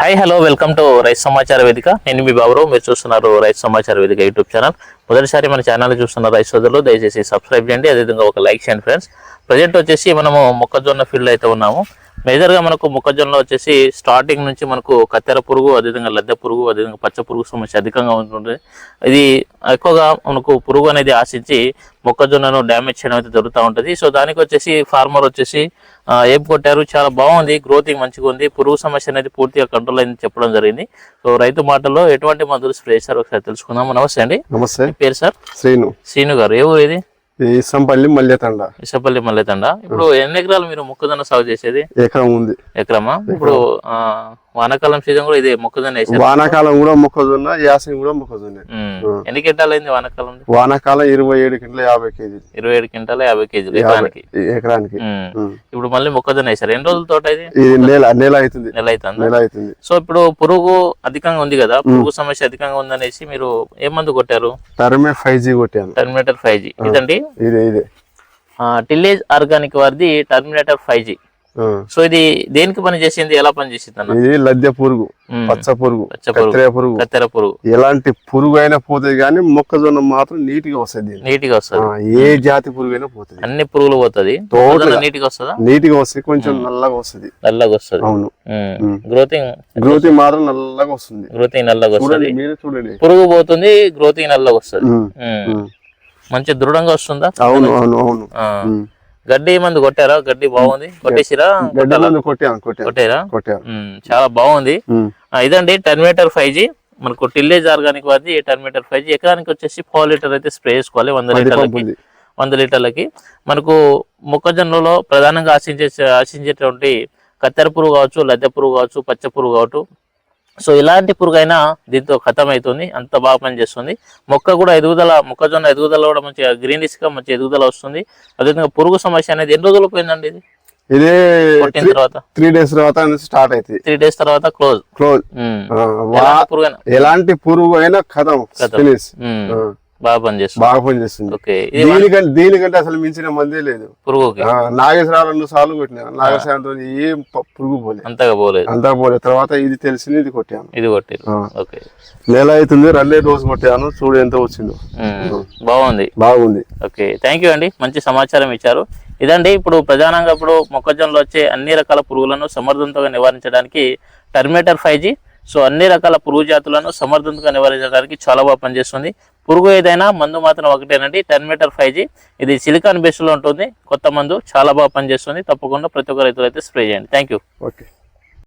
Hi hello welcome to రైతు సమాచార వేదిక నేను మీ బాబురావు మీరు చూస్తున్నారు రైతు సమాచార వేదిక యూట్యూబ్ ఛానల్ మొదటిసారి మన ఛానల్ చూస్తున్న రైతు సోదరులు దయచేసి సబ్స్క్రైబ్ చేయండి. అదేవిధంగా ఒక లైక్ చేయండి ఫ్రెండ్స్ ప్రజెంట్ వచ్చేసి మనము మొక్కజొన్న ఫీల్డ్ అయితే ఉన్నాము. మేజర్గా మనకు మొక్కజొన్నలో వచ్చేసి స్టార్టింగ్ నుంచి మనకు కత్తెర పురుగు అదేవిధంగా లద్దె పురుగు అదేవిధంగా పచ్చ పురుగు సమస్య అధికంగా ఉంటుంది. ఇది ఎక్కువగా మనకు పురుగు అనేది ఆశించి మొక్కజొన్నను డ్యామేజ్ చేయడం అయితే జరుగుతూ ఉంటుంది. సో దానికి వచ్చేసి ఫార్మర్ వచ్చేసి ఏం కొట్టారు? చాలా బాగుంది గ్రోతింగ్ మంచిగా ఉంది పురుగు సమస్య అనేది పూర్తిగా కంట్రోల్ అయింది చెప్పడం జరిగింది. సో రైతు మాటల్లో ఎటువంటి మందులు స్ప్రే చేశారు ఒకసారి తెలుసుకుందాం నమస్తే అండి. నమస్తే. పేరు సార్? శ్రీను. శ్రీను గారు. ఏ ఊరు ఇది? ఇసంపల్లి మల్లెతండ. ఇసపల్లి మల్లెతండ. ఇప్పుడు ఎన్ని ఎకరాలు మీరు మొక్కజొన్న సాగు చేసేది? ఎకరం ఉంది. ఎకరమా? ఇప్పుడు ఆ, వానాకాలం సీజన్ కూడా ఇదే మొక్కజొన్న వేసారు. వానాకాలం కూడా మొక్కజొన్న యాసం కూడా మొక్కజొన్న. ఎన్ని క్వింటాలు అయింది వానాకాలం? వానాకాలం ఇరవై ఏడు కింటల యాభై కేజీలు. ఇరవై ఏడు క్వింటాలు యాభై కేజీలు ఎకరానికి? ఎకరానికి. ఇప్పుడు మళ్ళీ మొక్కజొన్న వేసారు. ఎన్ని రోజుల తోట ఇది? నెల నెల అవుతుంది. నెల అవుతుంది? నెల అవుతుంది. సో ఇప్పుడు పురుగు అధికంగా ఉంది కదా పురుగు సమస్య అధికంగా ఉందనేసి మీరు ఏ మందు కొట్టారు? టర్మే ఫైవ్ జీ కొట్టాను. Terminator five G. ఇదండి? ఇదే ఇదే. టిల్లేజ్ ఆర్గానిక్ వారిది టర్మినేటర్ ఫైవ్ జీ. సో ఇది దేనికి పని చేసింది? ఎలా పని చేసింది అన్న? ఇది లద్దె పురుగు. పచ్చ పురుగు. కత్తెర పురుగు. కత్తెర పురుగు. ఎలాంటి పురుగు అయినా పోతుంది కానీ మొక్కజొన్న మాత్రం నీట్గా వస్తుంది. నీట్గా వస్తుంది. ఏ జాతి పురుగు అయినా పోతుంది. అన్ని పురుగులు పోతుంది. నీట్గా వస్తుందా? నీట్గా వస్తుంది కొంచెం నల్లగా వస్తుంది. నల్లగా వస్తుంది. అవును. గ్రోతింగ్ గ్రోత్ మాత్రం నల్లగా వస్తుంది. గ్రోతింగ్ నల్లగా వస్తుంది. మీరే చూడండి. పురుగు పోతుంది గ్రోతింగ్ నల్లగా వస్తుంది. మంచి దృఢంగా వస్తుందా? అవును అవును అవును. గడ్డి మందు కొట్టారా? గడ్డి బాగుంది? కొట్టేసిరా? కొట్టాను కొట్టాను. కొట్టారా? ఉమ్, చాలా బాగుంది. ఆ, ఇదండి టర్మినేటర్ ఫైవ్ జీ. మనకు టిల్లేజ్ ఆర్గానిక్ వారిది టర్మినేటర్ ఫైవ్ జీ. ఎకరానికి వచ్చేసి పావు లీటర్ అయితే స్ప్రే చేసుకోవాలి వంద లీటర్లకి. వంద లీటర్లకి. మనకు మొక్కజొన్నలో ప్రధానంగా ఆశించే ఆశించేటువంటి కత్తెర పురుగు కావచ్చు లద్దె పురుగు కావచ్చు పచ్చ పురుగు కావచ్చు సో ఇలాంటి పురుగు అయినా దీంతో ఖతం అవుతుంది అంత బాగా పనిచేస్తుంది. మొక్క కూడా ఎదుగుదల మొక్కజొన్న ఎదుగుదల కూడా మంచిగా గ్రీనిష్గా మంచి ఎదుగుదల వస్తుంది. అదేవిధంగా పురుగు సమస్య అనేది ఎన్ని రోజులు పోయిందండి ఇది? తర్వాత. త్రీ డేస్ తర్వాత స్టార్ట్ అవుతుంది త్రీ డేస్ తర్వాత క్లోజ్ క్లోజ్ పురుగు అయినా ఎలాంటి పురుగు అయినా కథం. బాగా పనిచేస్తుంది. బాగా పనిచేస్తుంది. ఓకే. దీనికంటే దీనికంటే అసలు మించిన మందే లేదు. పురుగుకి. ఆ, నాగేశ్వరరావు రెండు సార్లు కొట్టినా నాగేశ్వరంతో ఏం పురుగు పోలేదు అంతగా పోలేదు. అంతా పోలేదు తర్వాత ఇది తెలిసింది ఇది కొట్టాను. ఇది. ఓకే. నెల అవుతుంది రెండే డోస్ కొట్టాను. చూడు ఎంత వచ్చిందో. బాగుంది. బాగుంది. ఓకే. థ్యాంక్ యూ అండి. మంచి సమాచారం ఇచ్చారు. ఇదండి ఇప్పుడు ప్రధానంగా ఇప్పుడు మొక్కజొన్నలో వచ్చే అన్ని రకాల పురుగులను సమర్థవంతంగా నివారించడానికి టర్మేటర్ ఫైవ్ జీ సో అన్ని రకాల పురుగు జాతులను సమర్థవంతంగా నివారించడానికి చాలా బాగా పనిచేస్తుంది. పురుగు ఏదైనా మందు మాత్రం ఒకటేనండి. Metre five G. ఇది సిలికాన్ బేస్లో ఉంటుంది. కొత్త మందు చాలా బాగా పనిచేస్తుంది. తప్పకుండా ప్రతి ఒక్క రైతులు అయితే స్ప్రే చేయండి. Thank you okay.